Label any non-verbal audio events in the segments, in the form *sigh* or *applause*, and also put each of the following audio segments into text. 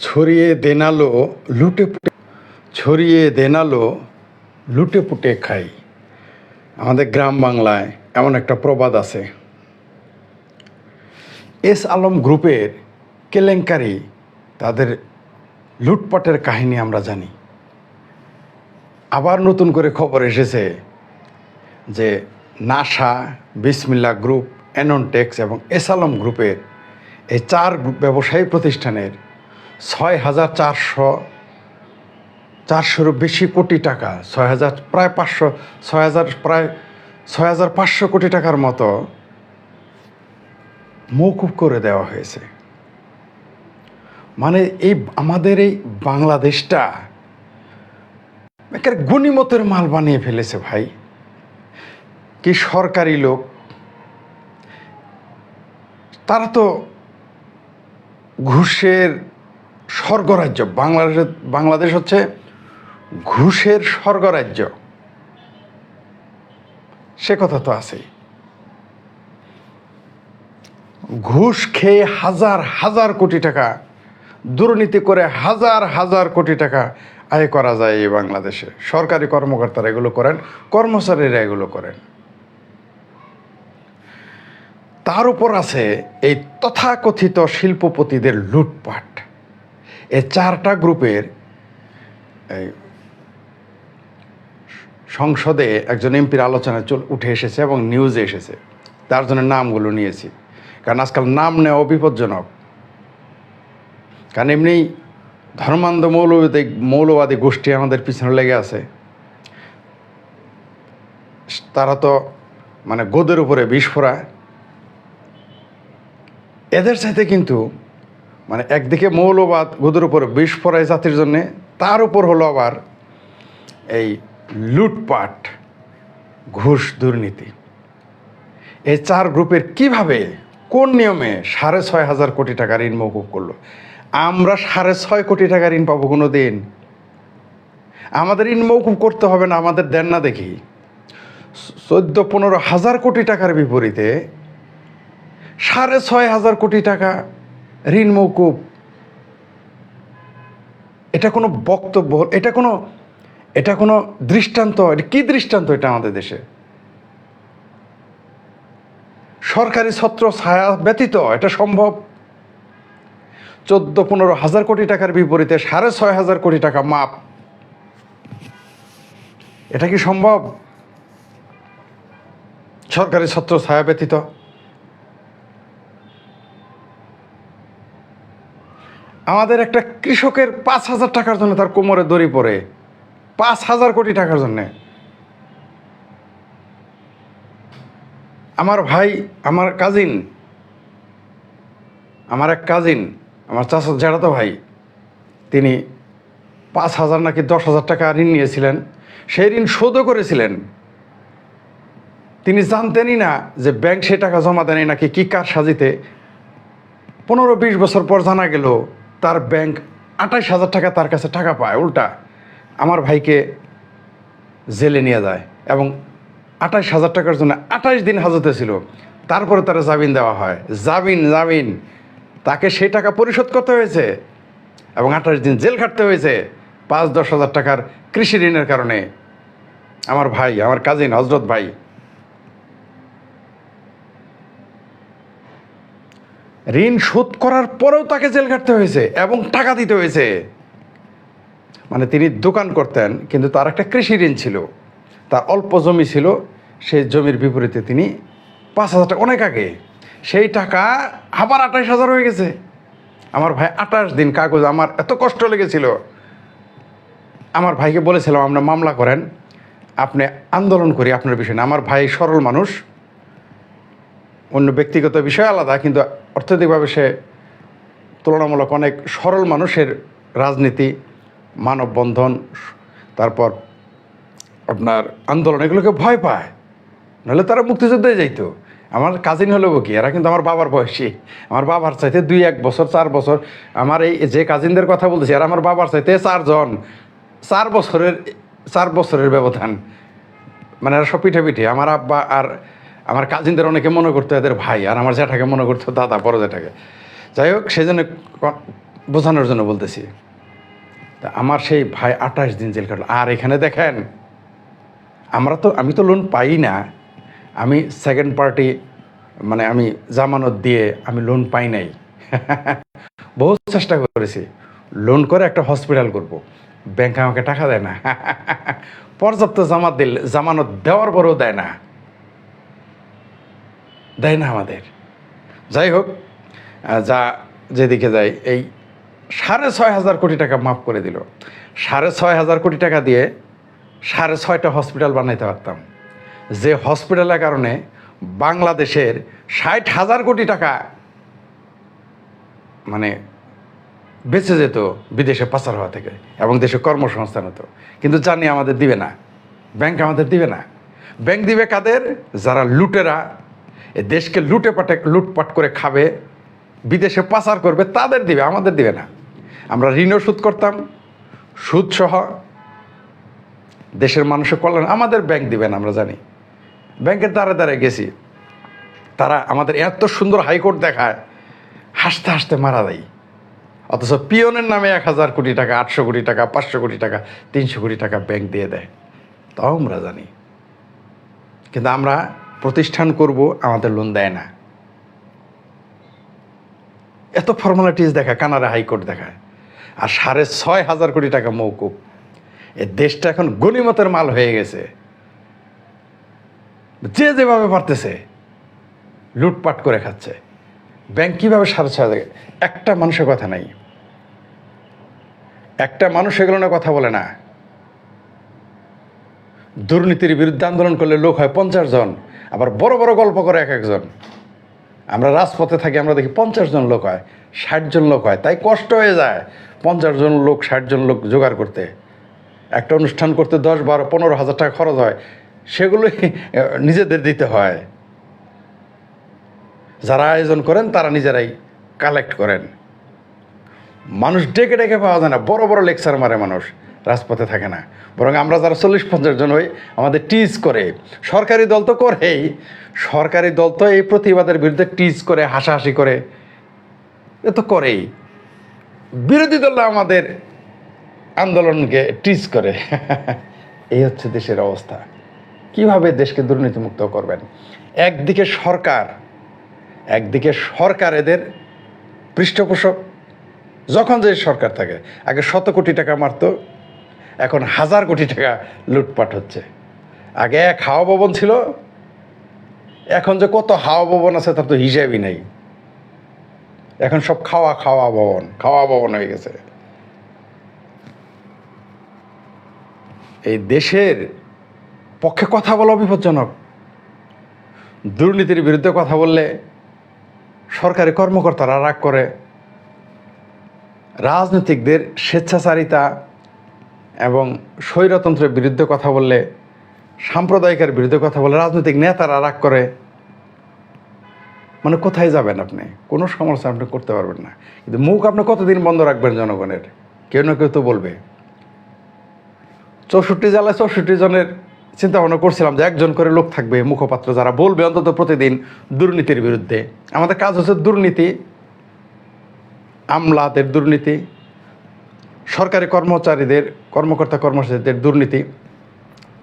ছড়িয়ে দেনালো লুটে পুটে, ছড়িয়ে দেনালো লুটে পুটে খাই। আমাদের গ্রাম বাংলায় এমন একটা প্রবাদ আছে। এস আলম গ্রুপের কেলেঙ্কারি তাদের লুটপাটের কাহিনী আমরা জানি। আবার নতুন করে খবর এসেছে যে নাসা বিসমিল্লা গ্রুপ অ্যাননটেক্স এবং এস আলম গ্রুপের এই চার ব্যবসায়ী প্রতিষ্ঠানের ছয় হাজার চারশো, চারশোরও বেশি কোটি টাকা, ছয় হাজার, প্রায় পাঁচশো, ছয় হাজার, প্রায় ছয় হাজার পাঁচশো কোটি টাকার মতো মৌকুব করে দেওয়া হয়েছে। মানে এই আমাদের এই বাংলাদেশটা একের গণিমতের মাল বানিয়ে ফেলেছে ভাই। কি সরকারি লোক, তারা তো ঘুষের স্বর্গরাজ্য। বাংলাদেশ বাংলাদেশ হচ্ছে ঘুষের স্বর্গরাজ্য। সে কথা তো আছেই। ঘুষ খেয়ে হাজার হাজার কোটি টাকা, দুর্নীতি করে হাজার হাজার কোটি টাকা আয় করা যায় এই বাংলাদেশে। সরকারি কর্মকর্তারা এগুলো করেন, কর্মচারীরা এগুলো করেন। তার উপর আছে এই তথাকথিত শিল্পপতিদের লুটপাট। এই চারটা গ্রুপের সংসদে একজন এমপির আলোচনায় চল, উঠে এসেছে এবং নিউজে এসেছে। তার জন্য নামগুলো নিয়েছি। কারণ আজকাল নাম নেওয়া বিপজ্জনক। কারণ এমনি ধর্মান্ধ মৌলবাদী মৌলবাদী গোষ্ঠী আমাদের পিছনে লেগে আছে। তারা তো মানে গোদের উপরে বিষ এদের সাথে কিন্তু মানে একদিকে মৌলবাদ, গোদের উপরে বিষ ফোড়ায় জাতির জন্যে, তার উপর হলো আবার এই লুটপাট, ঘুষ দুর্নীতি। এই চার গ্রুপের কীভাবে, কোন নিয়মে সাড়ে ছয় হাজার কোটি টাকা ঋণ মৌকুব করল? আমরা সাড়ে ছয় কোটি টাকা ঋণ পাবো কোনো দিন আমাদের ঋণ মৌকুব করতে হবে না, আমাদের দেন না দেখি। চোদ্দ, পনেরো হাজার কোটি টাকার বিপরীতে সাড়ে ছয় হাজার কোটি টাকা ঋণ মৌকুব এটা কোনো বক্তব্য, এটা কোনো এটা কোনো দৃষ্টান্ত, এটা কী দৃষ্টান্ত এটা আমাদের দেশে? সরকারি ছত্র ছায়া ব্যতীত এটা সম্ভব? চোদ্দ পনেরো হাজার কোটি টাকার বিপরীতে সাড়ে ছয় হাজার কোটি টাকা মাপ। এটা কি সম্ভব? সরকারি ছত্র ছায়া ব্যতীত। আমাদের একটা কৃষকের পাঁচ হাজার টাকার জন্য তার কোমরে দড়ি পড়ে পাঁচ হাজার কোটি টাকার জন্যে। আমার ভাই, আমার কাজিন আমার এক কাজিন আমার চাচা জেঠাতো ভাই, তিনি পাঁচ হাজার নাকি দশ হাজার টাকা ঋণ নিয়েছিলেন। সেই ঋণ শোধও করেছিলেন। তিনি জানতেনই না যে ব্যাংক সে টাকা জমা দেয়নি নাকি কী কার সাজিতে পনেরো বিশ বছর পর জানা গেল তার ব্যাংক আঠাইশ হাজার টাকা তার কাছে টাকা পায়, উল্টা। আমার ভাইকে জেলে নিয়ে যায় এবং আঠাইশ হাজার টাকার জন্য আঠাইশ দিন হাজতে ছিল। তারপরে তারা জামিন দেওয়া হয়। জামিন জামিন। তাকে সেই টাকা পরিশোধ করতে হয়েছে এবং আঠাশ দিন জেল খাটতে হয়েছে পাঁচ, দশ হাজার টাকার কৃষি ঋণের কারণে। আমার ভাই, আমার কাজিন হজরত ভাই ঋণ শোধ করার পরেও তাকে জেল খাটতে হয়েছে এবং টাকা দিতে হয়েছে। মানে তিনি দোকান করতেন, কিন্তু তার একটা কৃষি ঋণ ছিল। তার অল্প জমি ছিল, সেই জমির বিপরীতে তিনি পাঁচ হাজার টাকা, অনেক আগে। সেই টাকা আবার আঠাশ হাজার হয়ে গেছে। আমার ভাই আঠাশ দিন কাগজ আমার এত কষ্ট লেগেছিল। আমার ভাইকে বলেছিলাম, আমরা মামলা করেন, আপনি আন্দোলন করি আপনার বিষয় আমার ভাই সরল মানুষ। অন্য ব্যক্তিগত বিষয় আলাদা, কিন্তু অর্থনৈতিকভাবে সে তুলনামূলক অনেক সরল মানুষের রাজনীতি, মানববন্ধন, তারপর আপনার আন্দোলন, এগুলোকে ভয় পায়। নাহলে তারা মুক্তিযুদ্ধে যাইতো। আমার কাজিন হলো কি? এরা কিন্তু আমার বাবার বয়সী। আমার বাবার চাইতে দুই, এক বছর, চার বছর। আমার এই যে কাজিনদের কথা বলতেছি, এরা আমার বাবার চাইতে চারজন। চার বছরের চার বছরের ব্যবধান। মানে এরা সব পিঠে পিঠে। আমার আব্বা আর আমার কাজিনদের অনেকে মনে করতো এদের ভাই, আর আমার জ্যাঠাকে মনে করতো দাদা, বড় জ্যাঠাকে। যাই হোক সেই জন্য বোঝানোর জন্য বলতেছি। তা আমার সেই ভাই আঠাশ দিন জেল কাটলো। আর এখানে দেখেন, আমরা তো, আমি তো লোন পাই না। আমি সেকেন্ড পার্টি মানে আমি জামানত দিয়ে আমি লোন পাই নাই। *laughs* বহু চেষ্টা করেছি। লোন করে একটা হসপিটাল করব। ব্যাংক আমাকে টাকা দেয় না। *laughs* পর্যাপ্ত জামাত দিল, জামানত দেওয়ার পরেও দেয় না। দেয় না আমাদের। যাই হোক যা যেদিকে যাই এই সাড়ে ছয় হাজার কোটি টাকা মাফ করে দিল। সাড়ে ছয় হাজার কোটি টাকা দিয়ে সাড়ে ছয়টা হসপিটাল বানাইতে পারতাম। যে হসপিটালের কারণে বাংলাদেশের ষাট হাজার কোটি টাকা মানে বেঁচে যেত বিদেশে পাচার হওয়া থেকে এবং দেশে কর্মসংস্থান হতো। কিন্তু জানি আমাদের দিবে না। ব্যাংক আমাদের দিবে না। ব্যাংক দিবে কাদের? যারা লুটেরা এ দেশকে লুটে পাটে লুটপাট করে খাবে, বিদেশে পাচার করবে, তাদের দিবে, আমাদের দিবে না। আমরা ঋণও সুদ করতাম, সুদ সহ। দেশের মানুষের কল্যাণ আমাদের ব্যাংক দিবে না, আমরা জানি। ব্যাংকের দ্বারে দ্বারে গেছি। তারা আমাদের এত সুন্দর হাইকোর্ট দেখায়, হাসতে হাসতে মারা দেয় অথচ পিয়নের নামে এক হাজার কোটি টাকা, আটশো কোটি টাকা, পাঁচশো কোটি টাকা, তিনশো কোটি টাকা ব্যাংক দিয়ে দেয়। তাও আমরা জানি। কিন্তু আমরা প্রতিষ্ঠান করব, আমাদের লোন দেয় না। এত ফর্মালিটিস দেখা কানাডা হাইকোর্ট দেখায়। আর সাড়ে ছয় হাজার কোটি টাকা মৌকুব এ দেশটা এখন গণিমতের মাল হয়ে গেছে। যে যেভাবে পারতেছে, লুটপাট করে খাচ্ছে। ব্যাংক কীভাবে সাড়ে ছয় হাজার একটা মানুষের কথা নাই। একটা মানুষ এগুলো না কথা বলে না। দুর্নীতির বিরুদ্ধে আন্দোলন করলে লোক হয় পঞ্চাশ জন। আবার বড় বড় গল্প করে এক একজন। আমরা রাজপথে থাকি, আমরা দেখি পঞ্চাশ জন লোক হয়, ষাট জন লোক হয়, তাই কষ্ট হয়ে যায় পঞ্চাশ জন লোক, ষাট জন লোক জোগাড় করতে। একটা অনুষ্ঠান করতে দশ, বারো, পনেরো হাজার টাকা খরচ হয় সেগুলোই *laughs* নিজেদের দিতে হয়। যারা আয়োজন করেন, তারা নিজেরাই কালেক্ট করেন। মানুষ ডেকে ডেকে পাওয়া যায় না, বড় বড় লেকচার মারে মানুষ। রাজপথে থাকে না। বরং আমরা যারা চল্লিশ পঞ্চাশ জন হই, আমাদের টিজ করে। সরকারি দল তো করেই। সরকারি দল তো এই প্রতিবাদের বিরুদ্ধে টিজ করে, হাসাহাসি করে। এ তো করেই। বিরোধী দল আমাদের আন্দোলনকে টিজ করে। *laughs* এই হচ্ছে দেশের অবস্থা। কীভাবে দেশকে দুর্নীতিমুক্ত করবেন? একদিকে সরকার একদিকে সরকার এদের পৃষ্ঠপোষক। যখন যে সরকার থাকে, আগে শত কোটি টাকা মারতো এখন হাজার কোটি টাকা লুটপাট হচ্ছে। আগে এক হাওয়া ভবন ছিল, এখন যে কত হাওয়া ভবন আছে তার তো হিসাবই নেই। এখন সব খাওয়া খাওয়া ভবন খাওয়া ভবন হয়ে গেছে। এই দেশের পক্ষে কথা বলা বিপজ্জনক। দুর্নীতির বিরুদ্ধে কথা বললে সরকারি কর্মকর্তারা রাগ করে। রাজনীতিকদের স্বেচ্ছাচারিতা এবং স্বৈরতন্ত্রের বিরুদ্ধে কথা বললে, সাম্প্রদায়িকের বিরুদ্ধে কথা বলে রাজনৈতিক নেতারা রাগ করে মানে কোথায় যাবেন আপনি? কোনো সমস্যা আপনি করতে পারবেন না। কিন্তু মুখ আপনি কতদিন বন্ধ রাখবেন জনগণের? কেউ না কেউ তো বলবে। চৌষট্টি জেলায় চৌষট্টি জনের চিন্তা ভাবনা করছিলাম যে একজন করে লোক থাকবে, মুখপাত্র যারা বলবে অন্তত প্রতিদিন দুর্নীতির বিরুদ্ধে। আমাদের কাজ হচ্ছে দুর্নীতি, আমলাদের দুর্নীতি সরকারি কর্মচারীদের, কর্মকর্তা কর্মচারীদের দুর্নীতি,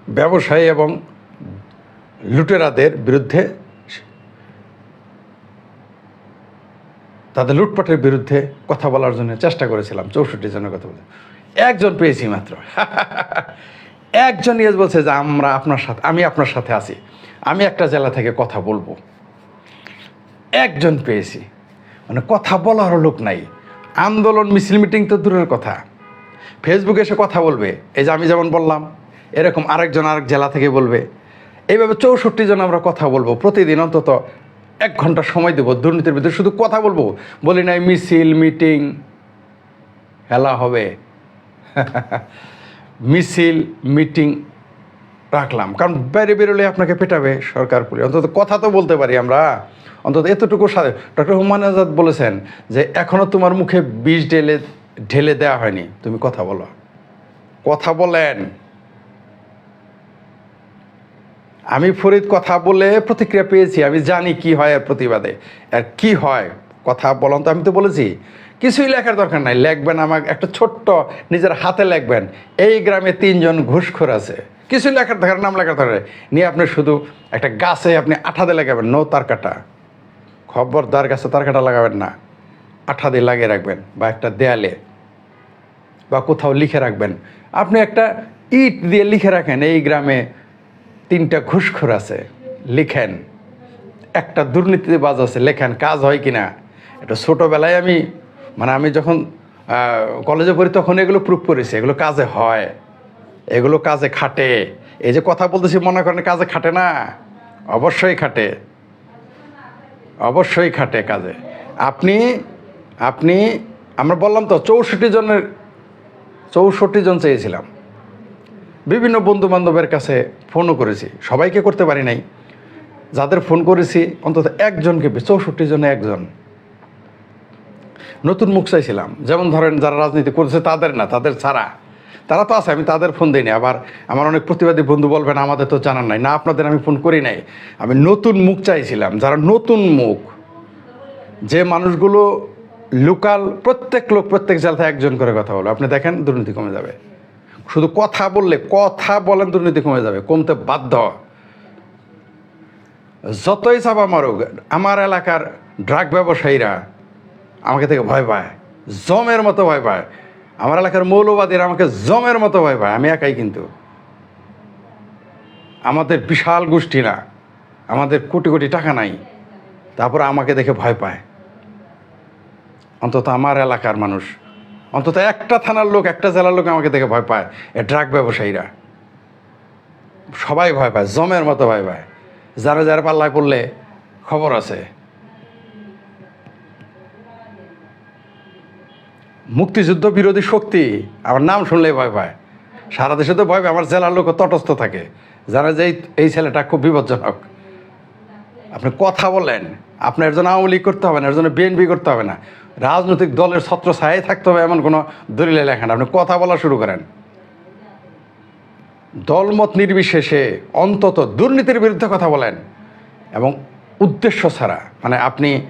ব্যবসায়ী এবং লুটেরাদের বিরুদ্ধে, তাদের লুটপাটের বিরুদ্ধে কথা বলার জন্য চেষ্টা করেছিলাম, চৌষট্টি জনের কথা বলে। একজন পেয়েছি মাত্র। *laughs* একজন ইয়েস বলছে যে, আমরা আপনার সাথে, আমি আপনার সাথে আছি। আমি একটা জেলা থেকে কথা বলব। একজন পেয়েছি। মানে কথা বলারও লোক নাই। আন্দোলন মিছিল মিটিং তো দূরের কথা। ফেসবুকে এসে কথা বলবে। এই যে আমি যেমন বললাম, এরকম আরেকজন আরেক জেলা থেকে বলবে। এইভাবে চৌষট্টি জন আমরা কথা বলব। প্রতিদিন অন্তত এক ঘণ্টা সময় দেবো দুর্নীতির ভিতরে শুধু কথা বলব। বলি নাই, মিছিল, মিটিং, হেলা হবে। *laughs* মিছিল, মিটিং রাখলাম। কারণ বাইরে বেরোলে আপনাকে পেটাবে সরকার পুলিশ। অন্তত কথা তো বলতে পারি আমরা। অন্তত এতটুকু সাথে ডক্টর হুমান আজাদ বলেছেন যে এখনও তোমার মুখে বিষ ঢেলে ঢেলে দেওয়া হয়নি। তুমি কথা বলো। কথা বলেন। আমি ফরিদ কথা বলে প্রতিক্রিয়া পেয়েছি, আমি জানি কি হয় এর প্রতিবাদে। আর কি হয়, কথা বলন তো, আমি তো বলেছি। কিছুই লেখার দরকার নাই, লিখবেন আমাকে, একটা ছোট্ট নিজের হাতে লিখবেন। এই গ্রামে তিনজন ঘুষখোর আছে। কিছু লেখার দরকার, নাম লেখার দরকার। নিয়ে আপনি শুধু একটা গাছে আপনি আঠা দিয়ে লাগাবেন, নো তার কাটা খবরদার গাছে তার কাটা লাগাবেন না। আঠা দিয়ে লাগিয়ে রাখবেন বা একটা দেয়ালে। বা কোথাও লিখে রাখবেন। আপনি একটা ইট দিয়ে লিখে রাখেন, এই গ্রামে তিনটা ঘুষখোর আছে, লিখেন। একটা দুর্নীতিবাজ আছে, লেখেন, কাজ হয় কি না এটা ছোটোবেলায় আমি মানে আমি যখন কলেজে পড়ি তখন এগুলো প্রুভ করেছি, এগুলো কাজে হয়, এগুলো কাজে খাটে। এই যে কথা বলতেছি, মনে করেন কাজে খাটে না? অবশ্যই খাটে। অবশ্যই খাটে কাজে। আপনি আপনি, আমরা বললাম তো, চৌষট্টি জনের চৌষট্টি জন চেয়েছিলাম। বিভিন্ন বন্ধু বান্ধবের কাছে ফোনও করেছি। সবাইকে করতে পারি নাই। যাদের ফোন করেছি, অন্তত একজনকে চৌষট্টি জনে একজন। নতুন মুখ চাইছিলাম। যেমন ধরেন যারা রাজনীতি করেছে, তাদের না, তাদের ছাড়া। তারা তো আছে, আমি তাদের ফোন দিইনি। আবার আমার অনেক প্রতিবাদী বন্ধু বলবেন, আমাদের তো জানার নাই। না, আপনাদের আমি ফোন করি নাই। আমি নতুন মুখ চাইছিলাম। যারা নতুন মুখ, যে মানুষগুলো লোকাল, প্রত্যেক লোক, প্রত্যেক জেলাতে একজন করে কথা বলো। আপনি দেখেন, দুর্নীতি কমে যাবে। শুধু কথা বললে, কথা বলেন, দুর্নীতি কমে যাবে, কমতে বাধ্য যতই চাপা মারুক, আমার এলাকার ড্রাগ ব্যবসায়ীরা আমাকে থেকে ভয় পায়, জমের মতো ভয় পায়। আমার এলাকার মৌলবাদীরা আমাকে জমের মতো ভয় পায়, আমি একাই কিন্তু। আমাদের বিশাল গোষ্ঠী না, আমাদের কোটি কোটি টাকা নাই, তারপর আমাকে দেখে ভয় পায়। অন্তত আমার এলাকার মানুষ, অন্তত একটা থানার লোক, একটা জেলার লোক আমাকে দেখে ভয় পায়। এ ড্রাগ ব্যবসায়ীরা। সবাই ভয় পায়, জমের মতো ভয় পায়। যারা যারা পাল্লায় পড়লে খবর আছে। মুক্তিযুদ্ধ বিরোধী শক্তি আমার নাম শুনলেই ভয় পায়। সারা দেশে তো ভয় পায়, আমার জেলার লোক তটস্থ থাকে। যারা যে এই- এই ছেলেটা খুব বিপজ্জনক। আপনি কথা বলেন আপনার একজন আওয়ামী লীগ করতে হবে না, এর জন্য বিএনপি করতে হবে না। রাজনৈতিক দলের ছত্র ছায় থাকতে হবে এমন কোনো দলিলে লেখা না। আপনি কথা বলা শুরু করেন। দলমত নির্বিশেষে অন্তত দুর্নীতির বিরুদ্ধে কথা বলেন এবং উদ্দেশ্য ছাড়া মানে আপনি,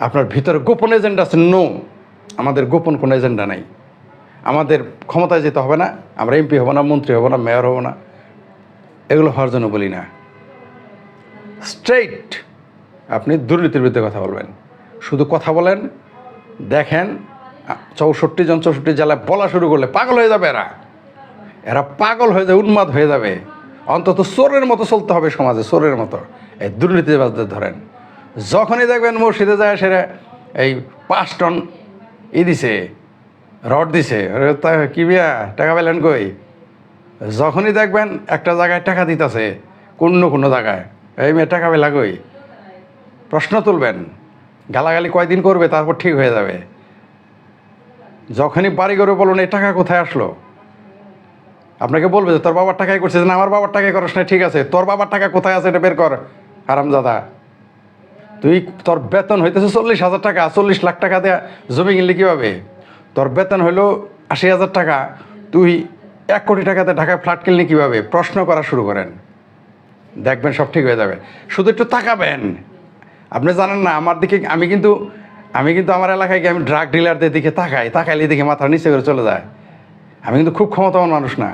আপনার ভিতরে গোপন এজেন্ডা আছে, নো। আমাদের গোপন কোনো এজেন্ডা নাই। আমাদের ক্ষমতায় যেতে হবে না, আমরা এমপি হব না, মন্ত্রী হব না, মেয়র হব না। এগুলো হওয়ার জন্য বলি না। স্ট্রেইট আপনি দুর্নীতির বিরুদ্ধে কথা বলবেন। শুধু কথা বলেন, দেখেন, চৌষট্টি জন চৌষট্টি জেলায় বলা শুরু করলে পাগল হয়ে যাবে এরা। এরা পাগল হয়ে যাবে উন্মাদ হয়ে যাবে। অন্তত চোরের মতো চলতে হবে সমাজে, চোরের মতো। এই দুর্নীতিবাজদের ধরেন। যখনই দেখবেন মসজিদে যায় সেটা এই পাঁচ টন ই দিছে, রড দিছে। তা কি বিয়া, টাকা পেলেন কই? যখনই দেখবেন একটা জায়গায় টাকা দিতেছে, কোনো কোনো জায়গায়, এই মেয়ে টাকা পেলা কই? প্রশ্ন তুলবেন, গালাগালি কয়দিন করবে, তারপর ঠিক হয়ে যাবে। যখনই বাড়ি করে বলুন, এই টাকা কোথায় আসলো? আপনাকে বলবে যে, তোর বাবার টাকায় করছিস। না, আমার বাবার টাকায় করস না ঠিক আছে। তোর বাবার টাকা কোথায় আছে এটা বের কর, হারামজাদা। তুই তোর বেতন হইতেছে চল্লিশ হাজার টাকা, চল্লিশ লাখ টাকা দেয়া জমি কিনলে কীভাবে? তোর বেতন হইল আশি হাজার টাকা। তুই এক কোটি টাকাতে ঢাকায় ফ্ল্যাট কিনলে কীভাবে? প্রশ্ন করা শুরু করেন। দেখবেন সব ঠিক হয়ে যাবে। শুধু একটু তাকাবেন। আপনি জানেন না, আমার দিকে আমি কিন্তু আমি কিন্তু আমার এলাকায় গিয়ে আমি ড্রাগ ডিলারদের দিকে তাকাই, তাকাইলে দিকে মাথা নিচে করে চলে যায়। আমি কিন্তু খুব ক্ষমতাবান মানুষ না।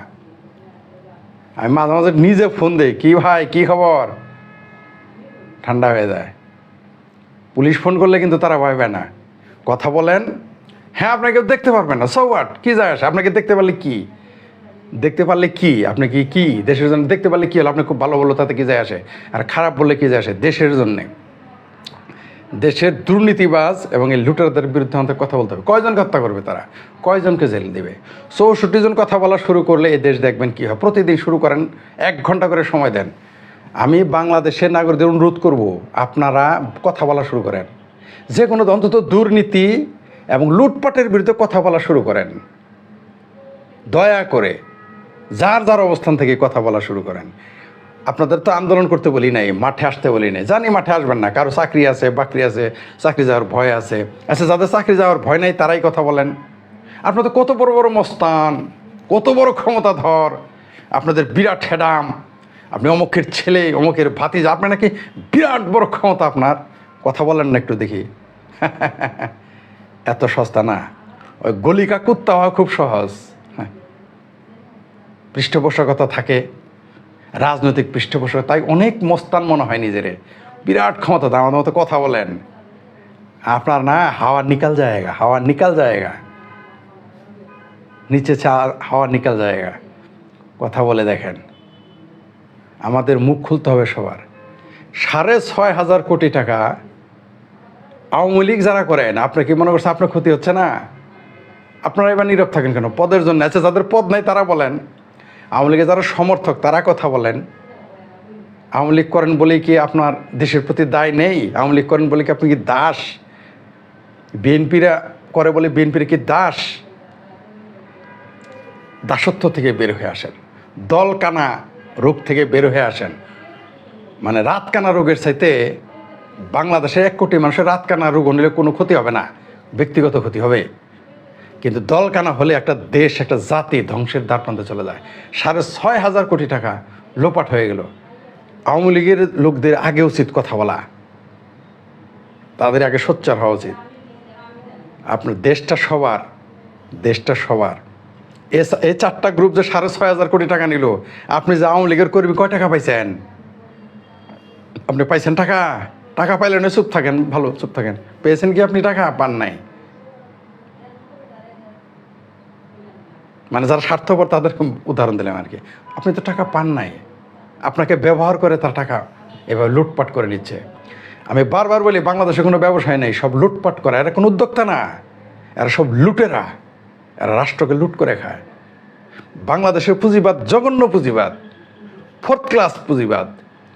আমি মাঝে মাঝে নিজে ফোন দিই, কী ভাই, কী খবর? ঠান্ডা হয়ে যায়। পুলিশ ফোন করলে কিন্তু তারা ভয় না। কথা বলেন হ্যাঁ আপনাকে দেখতে পারবেন না সো হোয়াট কী যায় আসে? আপনাকে দেখতে পারলে কি? দেখতে পারলে কি? আপনি কি কি? দেশের জন্য দেখতে পারলে কি হলো? আপনি খুব ভালো বলল, তাতে কী যায় আসে? আর খারাপ বললে কী যায় আসে? দেশের জন্যে। দেশের দুর্নীতিবাজ এবং এই লুটারদের বিরুদ্ধে আমাদের কথা বলতে হবে। কয়জন হত্যা করবে তারা? কয়জনকে জেল দেবে? চৌষট্টি জন কথা বলা শুরু করলে এই দেশ দেখবেন কী হয়? প্রতিদিন শুরু করেন, এক ঘণ্টা করে সময় দেন। আমি বাংলাদেশের নাগরিকদের অনুরোধ করব, আপনারা কথা বলা শুরু করেন। যে কোনো অন্তত দুর্নীতি এবং লুটপাটের বিরুদ্ধে কথা বলা শুরু করেন। দয়া করে, যার যার অবস্থান থেকে কথা বলা শুরু করেন। আপনাদের তো আন্দোলন করতে বলি নাই, মাঠে আসতে বলি নাই। জানি মাঠে আসবেন না, কারও চাকরি আছে, বাকরি আছে, চাকরি যাওয়ার ভয় আছে। আচ্ছা যাদের চাকরি যাওয়ার ভয় নাই, তারাই কথা বলেন। আপনাদের কত বড় বড় মস্তান, কত বড় ক্ষমতাধর, আপনাদের বিরাট হেডাম, আপনি অমুকের ছেলে, অমুকের ভাতিজা আপনার নাকি বিরাট বড় ক্ষমতা আপনার। কথা বলেন না একটু দেখি। এত সস্তা না, ওই গলিকা কুত্তা হওয়া খুব সহজ। হ্যাঁ পৃষ্ঠপোষকতা থাকে। রাজনৈতিক পৃষ্ঠপোষক তাই অনেক মস্তান মনে হয় নিজেরে। বিরাট ক্ষমতা আমাদের মতো কথা বলেন। আপনার না হাওয়ার নিকাল জায়গা হাওয়ার নিকাল জায়গা। নিচে চা হাওয়ার নিকাল জায়গা। কথা বলে দেখেন। আমাদের মুখ খুলতে হবে সবার। সাড়ে ছয় হাজার কোটি টাকা আওয়ামী লীগ যারা করেন আপনি কি মনে করছেন আপনার ক্ষতি হচ্ছে না? আপনারা এবার নীরব থাকেন কেন? পদের জন্য আচ্ছা যাদের পদ নাই তারা বলেন। আওয়ামী লীগের যারা সমর্থক, তারা কথা বলেন। আওয়ামী লীগ করেন বলেই কি আপনার দেশের প্রতি দায় নেই? আওয়ামী লীগ করেন বলে কি আপনি কি দাস? বিএনপিরা করে বলে বিএনপির কি দাস? দাসত্ব থেকে বের হয়ে আসেন। দলকানা রোগ থেকে বের হয়ে আসেন। মানে রাতকানা রোগের চাইতে বাংলাদেশে এক কোটি মানুষের রাতকানা রোগ নিলে কোনো ক্ষতি হবে না। ব্যক্তিগত ক্ষতি হবে। কিন্তু দলকানা হলে একটা দেশ, একটা জাতি ধ্বংসের দ্বার প্রান্তে চলে যায়। সাড়ে ছয় হাজার কোটি টাকা লোপাট হয়ে গেল। আওয়ামী লীগের লোকদের আগে উচিত কথা বলা। তাদের আগে সোচ্চার হওয়া উচিত। আপনার দেশটা সবার দেশটা সবার। এ চারটা গ্রুপ যে সাড়ে ছয় হাজার কোটি টাকা নিল, আপনি যে আওয়ামী লীগের কর্মী কয় টাকা পাইছেন? আপনি পাইছেন টাকা? টাকা পাইলে চুপ থাকেন, ভালো চুপ থাকেন। পেয়েছেন কি আপনি টাকা? পান নাই। মানে যারা স্বার্থপর, তাদের উদাহরণ দিলাম আর কি। আপনি তো টাকা পান নাই। আপনাকে ব্যবহার করে তার টাকা এভাবে লুটপাট করে নিচ্ছে। আমি বারবার বলি, বাংলাদেশে কোনো ব্যবসায় নেই, সব লুটপাট করা। এরা কোনো উদ্যোক্তা না। এরা সব লুটেরা। এরা রাষ্ট্রকে লুট করে খায়। বাংলাদেশের পুঁজিবাদ জঘন্য পুঁজিবাদ। ফোর্থ ক্লাস পুঁজিবাদ।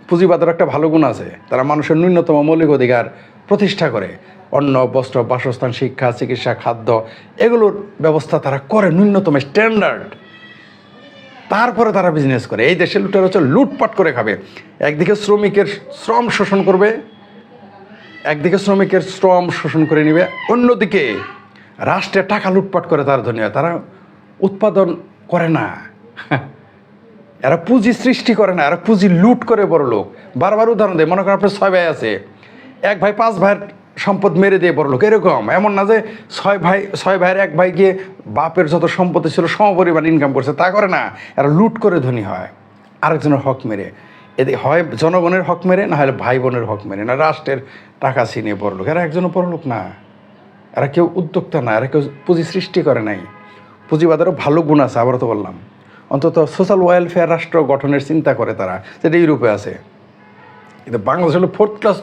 পুঁজিবাদের একটা ভালো গুণ আছে। তারা মানুষের ন্যূনতম মৌলিক অধিকার প্রতিষ্ঠা করে। অন্ন, বস্ত্র, বাসস্থান, শিক্ষা, চিকিৎসা, খাদ্য, এগুলোর ব্যবস্থা তারা করে, ন্যূনতম স্ট্যান্ডার্ড তারপরে তারা বিজনেস করে। এই দেশের লুটের হচ্ছে লুটপাট করে খাবে। একদিকে শ্রমিকের শ্রম শোষণ করবে, একদিকে শ্রমিকের শ্রম শোষণ করে নেবে। অন্যদিকে রাষ্ট্রে টাকা লুটপাট করে তারা ধনী তারা উৎপাদন করে না। এরা পুঁজি সৃষ্টি করে না। এরা পুঁজি লুট করে বড় লোক বারবার উদাহরণ দেয় মনে করেন আপনার ছয় ভাই আছে। এক ভাই, পাঁচ ভাইয়ের সম্পদ মেরে দিয়ে বড় লোক এরকম, এমন না যে ছয় ভাই, ছয় ভাইয়ের এক ভাই গিয়ে বাপের যত সম্পত্তি ছিল সমপরিমাণ ইনকাম করছে, তা করে না। এরা লুট করে ধনী হয়, আরেকজনের হক মেরে। এদের হয় জনগণের হক মেরে, না হলে ভাই বোনের হক মেরে, না রাষ্ট্রের টাকা ছিনিয়ে বড় লোক এরা একজনও বড় লোক না। এরা কেউ উদ্যোক্তা না, এরা কেউ পুঁজি সৃষ্টি করে নাই। পুঁজিবাদেরও ভালো গুণ আছে আবার তো বললাম। অন্তত সোশ্যাল ওয়েলফেয়ার রাষ্ট্র গঠনের চিন্তা করে তারা, যেটা ইউরোপে আছে। কিন্তু বাংলাদেশ হলো ফোর্থ ক্লাস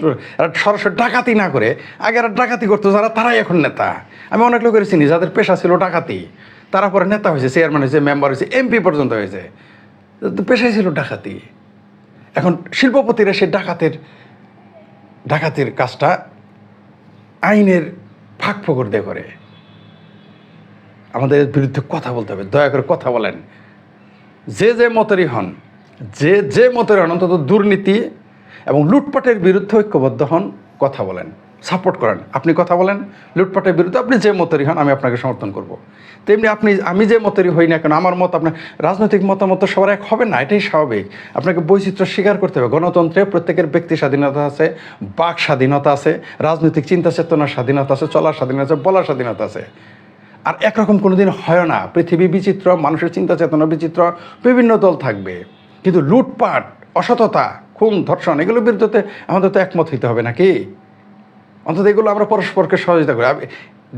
সরাসরি ডাকাতি না করে, আগে এরা ডাকাতি করতো, যারা তারাই এখন নেতা। আমি অনেক লোকের চিনি, যাদের পেশা ছিল ডাকাতি। তারা পরে নেতা হয়েছে চেয়ারম্যান হয়েছে মেম্বার হয়েছে এমপি পর্যন্ত হয়েছে। পেশাই ছিল ডাকাতি। এখন শিল্পপতিরা সে ডাকাতের, ডাকাতির কাজটা আইনের ফাঁক ফোকর দিয়ে করে। আমাদের বিরুদ্ধে কথা বলতে হবে, দয়া করে কথা বলেন। যে যে মতেরই হন, যে যে মতের হন, অন্তত দুর্নীতি এবং লুটপাটের বিরুদ্ধে ঐক্যবদ্ধ হন, কথা বলেন সাপোর্ট করেন। আপনি কথা বলেন, লুটপাটের বিরুদ্ধে আপনি যে মতেরই হন, আমি আপনাকে সমর্থন করব। তেমনি আপনি, আমি যে মতেরই হই না কেন, আমার মত আপনার, রাজনৈতিক মতামত সবার এক হবে না, এটাই স্বাভাবিক। আপনাকে বৈচিত্র্য স্বীকার করতে হবে। গণতন্ত্রে প্রত্যেকের ব্যক্তি স্বাধীনতা আছে, বাক স্বাধীনতা আছে, রাজনৈতিক চিন্তা চেতনার স্বাধীনতা আছে, চলার স্বাধীনতা আছে, বলার স্বাধীনতা আছে। আর একরকম কোনোদিন হয় না। পৃথিবী বিচিত্র, মানুষের চিন্তা চেতনা বিচিত্র, বিভিন্ন দল থাকবে। কিন্তু লুটপাট, অসততা খুন, ধর্ষণ, এগুলোর বিরুদ্ধে আমাদের তো একমত হইতে হবে নাকি? অন্তত এগুলো আমরা পরস্পরকে সহযোগিতা করি।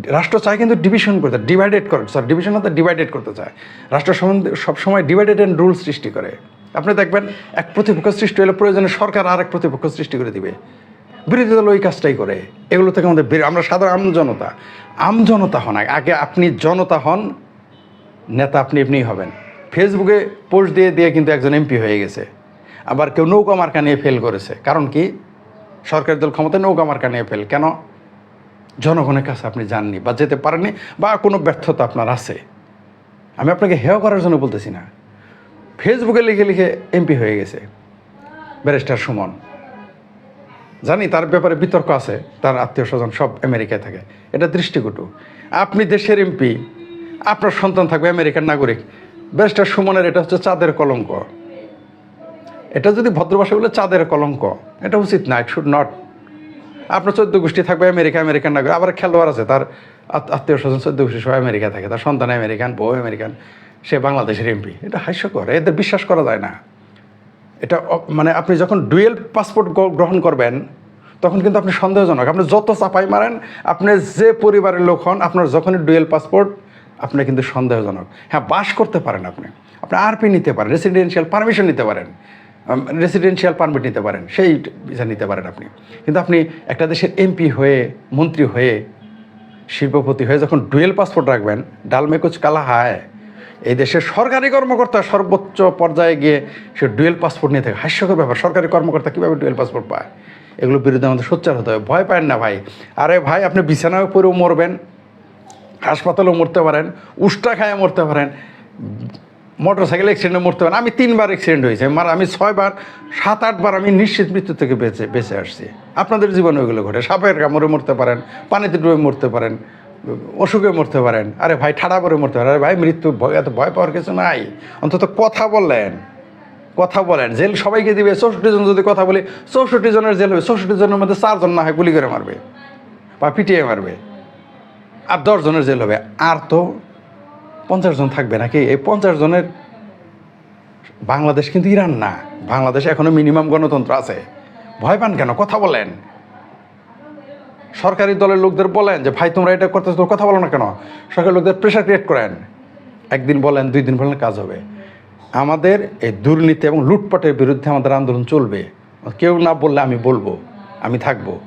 রাষ্ট্র চায় কিন্তু ডিভিশন করতে ডিভাইডেড করে সরি ডিভিশন হতে ডিভাইডেড করতে চায়। রাষ্ট্র সম্বন্ধে সবসময় ডিভাইডেড অ্যান্ড রুল সৃষ্টি করে। আপনি দেখবেন এক প্রতিপক্ষ সৃষ্টি হলে প্রয়োজনে সরকার আর এক প্রতিপক্ষ সৃষ্টি করে দিবে। বিরোধী দল ওই কাজটাই করে। এগুলো থেকে আমাদের আমরা সাধারণ আম জনতা। আম জনতা হন। আগে আপনি জনতা হন, নেতা আপনি এমনিই হবেন। ফেসবুকে পোস্ট দিয়ে দিয়ে কিন্তু একজন এমপি হয়ে গেছে। আবার কেউ নৌকা মার্কা নিয়ে ফেল করেছে। কারণ কি? সরকারি দল ক্ষমতায় নৌকা মার্কা নিয়ে ফেল কেন? জনগণের কাছে আপনি যাননি বা যেতে পারেননি বা কোনো ব্যর্থতা আপনার আছে। আমি আপনাকে হেয় করার জন্য বলতেছি না। ফেসবুকে লিখে লিখে এমপি হয়ে গেছে। ব্যারিস্টার সুমন। জানি তার ব্যাপারে বিতর্ক আছে, তার আত্মীয় স্বজন সব আমেরিকায় থাকে। এটা দৃষ্টিকটু। আপনি দেশের এমপি আপনার সন্তান থাকবে আমেরিকার নাগরিক। ব্যারিস্টার সুমনের এটা হচ্ছে চাঁদের কলঙ্ক। এটা যদি ভদ্র ভাষা বলে চাঁদের কলঙ্ক, এটা উচিত না ইট শুড নট আপনার চোদ্দ গোষ্ঠী থাকবে, আমেরিকা, আমেরিকান নাগরিক, আবার খেলোয়াড় আছে, তার আত্মীয় স্বজন চোদ্দ বছর সবাই আমেরিকা থাকে, তার সন্তান আমেরিকান, বউ আমেরিকান, সে বাংলাদেশের এমপি এটা হাস্যকর, এদের বিশ্বাস করা যায় না। এটা মানে আপনি যখন ডুয়েল পাসপোর্ট গ্রহণ করবেন, তখন কিন্তু আপনি সন্দেহজনক, আপনি যত চাপাই মারেন, আপনি যে পরিবারের লোক হন, আপনার যখনই ডুয়েল পাসপোর্ট, আপনি কিন্তু সন্দেহজনক। হ্যাঁ বাস করতে পারেন আপনি আপনি আরপি নিতে পারেন রেসিডেন্সিয়াল পারমিশন নিতে পারেন রেসিডেন্সিয়াল পারমিট নিতে পারেন, সেই ভিসা নিতে পারেন আপনি। কিন্তু আপনি একটা দেশের এমপি হয়ে, মন্ত্রী হয়ে, শিল্পপতি হয়ে যখন ডুয়েল পাসপোর্ট রাখবেন ডালমে কুচ কালা হায়, এই দেশের সরকারি কর্মকর্তা সর্বোচ্চ পর্যায়ে গিয়ে সে ডুয়েল পাসপোর্ট নিয়ে থাকে। হাস্যকর ব্যাপার, সরকারি কর্মকর্তা কীভাবে ডুয়েল পাসপোর্ট পায়? এগুলোর বিরুদ্ধে আমাদের সোচ্চার হতে হবে। ভয় পায় না ভাই। আরে ভাই, আপনি বিছানায় পরেও মরবেন, হাসপাতালেও মরতে পারেন, উষ্টা খায় মরতে পারেন। মোটর সাইকেল অ্যাক্সিডেন্টে মরতে পারেন আমি তিনবার অ্যাক্সিডেন্ট হয়েছে। মার, আমি ছয়বার, সাত, আটবার আমি নিশ্চিত মৃত্যু থেকে বেঁচে বেঁচে আসছি। আপনাদের জীবনে ওইগুলো ঘটে। সাপের কামড়ে মরতে পারেন, পানিতে ডুবে মরতে পারেন, অসুখে মরতে পারেন। আরে ভাই, ঠাড়া করে মরতে পারেন। আরে ভাই, মৃত্যু ভয় এত ভয় পাওয়ার কিছু নাই। অন্তত কথা বললেন কথা বলেন। জেল সবাইকে দিবে। চৌষট্টি জন যদি কথা বলি, চৌষট্টি জনের জেল হবে। চৌষট্টি জনের মধ্যে চারজন না হয় গুলি করে মারবে বা পিটিয়ে মারবে। আর দশ জনের জেল হবে। আর তো পঞ্চাশ জন থাকবে নাকি? এই পঞ্চাশ জনের বাংলাদেশ কিন্তু ইরান না। বাংলাদেশে এখনও মিনিমাম গণতন্ত্র আছে। ভয় পান কেন? কথা বলেন। সরকারি দলের লোকদের বলেন যে, ভাই, তোমরা এটা করতেছো তোর কথা বলো না কেন? সরকারি লোকদের প্রেশার ক্রিয়েট করেন। একদিন বলেন, দুই দিন বলেন, কাজ হবে। আমাদের এই দুর্নীতি এবং লুটপাটের বিরুদ্ধে আমাদের আন্দোলন চলবে। কেউ না বললে আমি বলব, আমি থাকব।